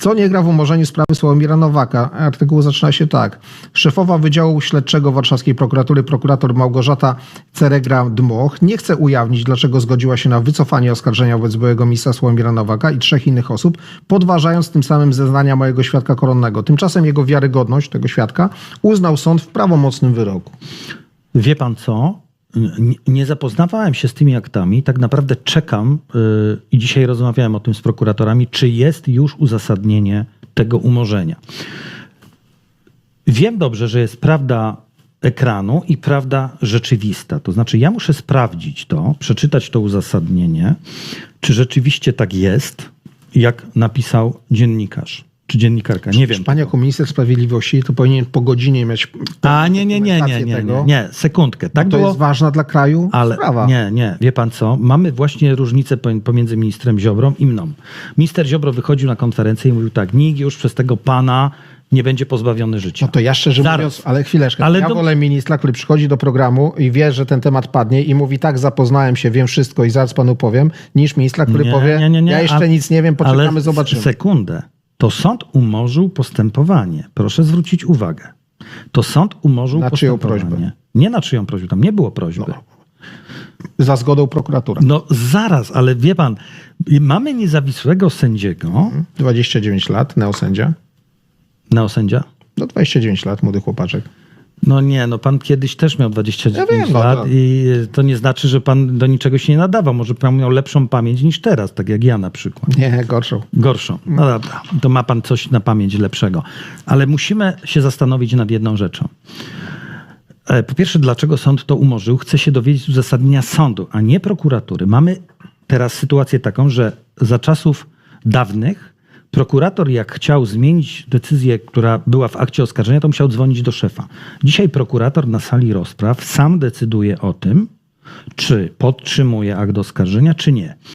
Co nie gra w umorzeniu sprawy Sławomira Nowaka? Artykuł zaczyna się tak. Szefowa Wydziału Śledczego Warszawskiej Prokuratury, prokurator Małgorzata Ceregra-Dmoch nie chce ujawnić, dlaczego zgodziła się na wycofanie oskarżenia wobec byłego ministra Sławomira Nowaka i trzech innych osób, podważając tym samym zeznania mojego świadka koronnego. Tymczasem jego wiarygodność, tego świadka, uznał sąd w prawomocnym wyroku. Wie pan co? Nie, zapoznawałem się z tymi aktami. Tak naprawdę czekam yy, i dzisiaj rozmawiałem o tym z prokuratorami, czy jest już uzasadnienie tego umorzenia. Wiem dobrze, że jest prawda ekranu i prawda rzeczywista. To znaczy, ja muszę sprawdzić to, przeczytać to uzasadnienie, czy rzeczywiście tak jest, jak napisał dziennikarz czy dziennikarka. Nie wiem. Pan jako minister sprawiedliwości to powinien po godzinie mieć A nie, nie, nie, nie, nie, nie, nie, sekundkę. Tak to było. jest ważna dla kraju Ale sprawa. nie, nie, wie pan co? Mamy właśnie różnicę po- pomiędzy ministrem Ziobrą i mną. Minister Ziobro wychodził na konferencję i mówił tak, nikt już przez tego pana nie będzie pozbawiony życia. No to ja szczerze Zaraz. mówiąc, ale chwileczkę. Ale ja do- wolę ministra, który przychodzi do programu i wie, że ten temat padnie i mówi tak, zapoznałem się, wiem wszystko i zaraz panu powiem, niż ministra, który Nie, powie, nie, nie, nie, ja jeszcze nic nie wiem, poczekamy, Ale zobaczymy. Sekundę. To sąd umorzył postępowanie. Proszę zwrócić uwagę. To sąd umorzył Na czyją postępowanie. prośbę? Nie na czyją prośbę, tam nie było prośby. Za zgodą prokuratura. No zaraz, ale wie pan, mamy niezawisłego sędziego, 29 lat, neosędzia. neosędzia, No 29 lat, młody chłopaczek. No nie, no pan kiedyś też miał 29 Ja wiem, no lat i to nie znaczy, że pan do niczego się nie nadawał. Może pan miał lepszą pamięć niż teraz, tak jak ja na przykład. Nie, gorszą. Gorszą. No dobra, to ma pan coś na pamięć lepszego. Ale musimy się zastanowić nad jedną rzeczą. E, Po pierwsze, dlaczego sąd to umorzył? Chce się dowiedzieć uzasadnienia sądu, a nie prokuratury. Mamy teraz sytuację taką, że za czasów dawnych prokurator, jak chciał zmienić decyzję, która była w akcie oskarżenia, to musiał dzwonić do szefa. Dzisiaj prokurator na sali rozpraw sam decyduje o tym, czy podtrzymuje akt oskarżenia, czy nie.